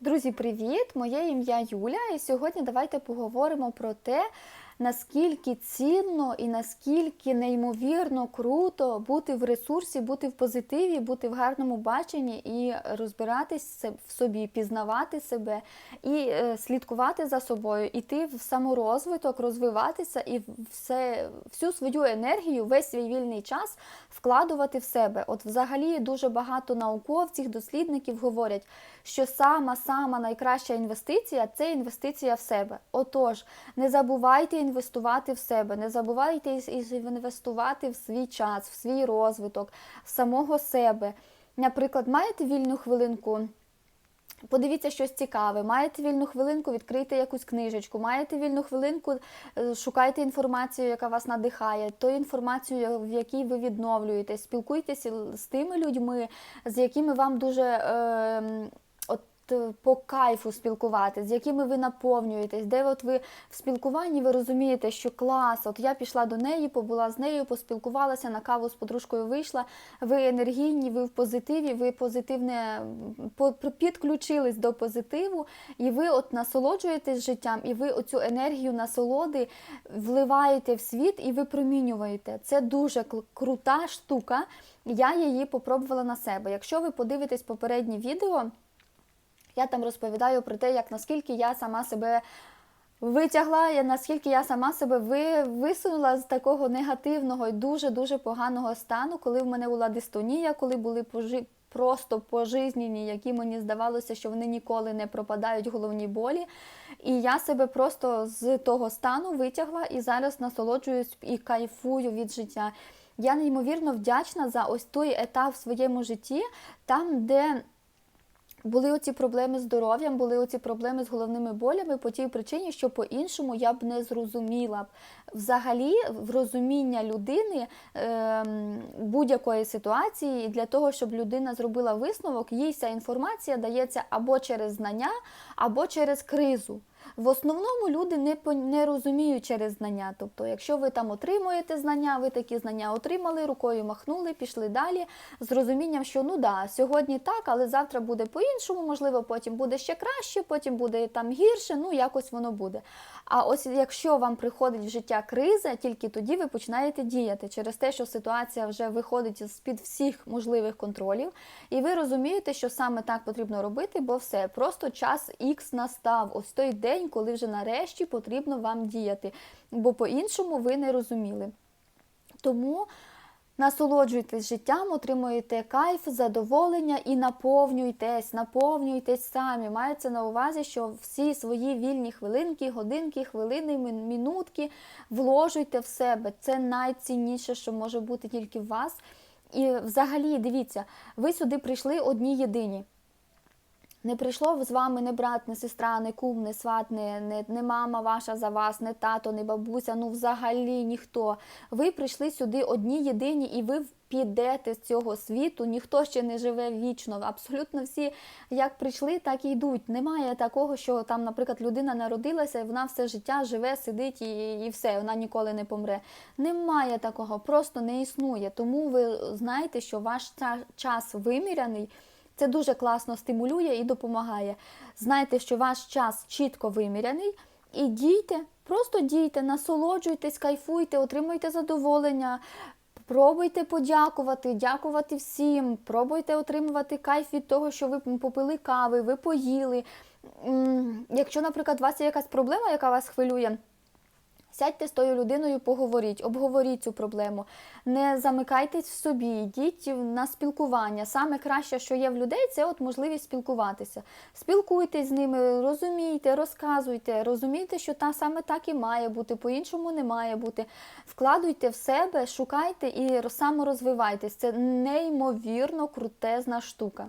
Друзі, привіт! Моє ім'я Юля, і сьогодні давайте поговоримо про те, наскільки цінно і наскільки неймовірно круто бути в ресурсі, бути в позитиві, бути в гарному баченні і розбиратись в собі, пізнавати себе і е, слідкувати за собою, іти в саморозвиток, розвиватися і все, всю свою енергію, весь свій вільний час вкладувати в себе. От, взагалі, дуже багато науковців, дослідників говорять, що сама сама найкраща інвестиція це інвестиція в себе. Отож, не забувайте інвестувати в себе, не забувайте інвестувати в свій час, в свій розвиток, в самого себе. Наприклад, маєте вільну хвилинку. Подивіться щось цікаве, маєте вільну хвилинку, відкрийте якусь книжечку, маєте вільну хвилинку, е, шукайте інформацію, яка вас надихає, ту інформацію, в якій ви відновлюєтесь, спілкуйтеся з тими людьми, з якими вам дуже. Е, по кайфу спілкувати, з якими ви наповнюєтесь, де от ви в спілкуванні ви розумієте, що клас, от я пішла до неї, побула з нею, поспілкувалася, на каву з подружкою вийшла. Ви енергійні, ви в позитиві, ви позитивне підключились до позитиву, і ви от насолоджуєтесь життям, і ви оцю енергію насолоди вливаєте в світ і випромінюєте. Це дуже крута штука. Я її попробувала на себе. Якщо ви подивитесь попереднє відео. Я там розповідаю про те, як наскільки я сама себе витягла, наскільки я сама себе ви, висунула з такого негативного і дуже-дуже поганого стану, коли в мене була дистонія, коли були пожи, просто пожизнені, які мені здавалося, що вони ніколи не пропадають головні болі. І я себе просто з того стану витягла і зараз насолоджуюсь і кайфую від життя. Я неймовірно вдячна за ось той етап в своєму житті, там, де. Були оці проблеми з здоров'ям, були оці проблеми з головними болями по тій причині, що по-іншому я б не зрозуміла. Взагалі, в розуміння людини е, будь-якої ситуації, для того, щоб людина зробила висновок, їй ця інформація дається або через знання, або через кризу. В основному люди не не розуміють через знання. Тобто, якщо ви там отримуєте знання, ви такі знання отримали, рукою махнули, пішли далі з розумінням, що ну да, сьогодні так, але завтра буде по-іншому, можливо, потім буде ще краще, потім буде там гірше, ну якось воно буде. А ось якщо вам приходить в життя криза, тільки тоді ви починаєте діяти через те, що ситуація вже виходить з-під всіх можливих контролів, і ви розумієте, що саме так потрібно робити, бо все, просто час Х настав, ось той день, коли вже нарешті потрібно вам діяти, бо по-іншому ви не розуміли. Тому Насолоджуйтесь життям, отримуєте кайф, задоволення і наповнюйтесь, наповнюйтесь самі. Мається на увазі, що всі свої вільні хвилинки, годинки, хвилини, мінутки вложуйте в себе. Це найцінніше, що може бути тільки в вас. І взагалі, дивіться, ви сюди прийшли одні єдині. Не прийшло з вами не брат, не сестра, не кум, не сват, не, не, не мама ваша за вас, не тато, не бабуся, ну взагалі ніхто. Ви прийшли сюди одні єдині, і ви підете з цього світу, ніхто ще не живе вічно. Абсолютно всі як прийшли, так і йдуть. Немає такого, що там, наприклад, людина народилася, і вона все життя живе, сидить і, і все, вона ніколи не помре. Немає такого, просто не існує. Тому ви знаєте, що ваш час виміряний. Це дуже класно стимулює і допомагає. Знайте, що ваш час чітко виміряний, і дійте, просто дійте, насолоджуйтесь, кайфуйте, отримуйте задоволення. Пробуйте подякувати, дякувати всім, пробуйте отримувати кайф від того, що ви попили кави, ви поїли. Якщо, наприклад, у вас є якась проблема, яка вас хвилює. Сядьте з тою людиною, поговоріть, обговоріть цю проблему. Не замикайтесь в собі, йдіть на спілкування. Саме краще, що є в людей, це от можливість спілкуватися. Спілкуйтесь з ними, розумійте, розказуйте, розумійте, що та саме так і має бути, по-іншому не має бути. Вкладуйте в себе, шукайте і саморозвивайтесь. Це неймовірно крутезна штука.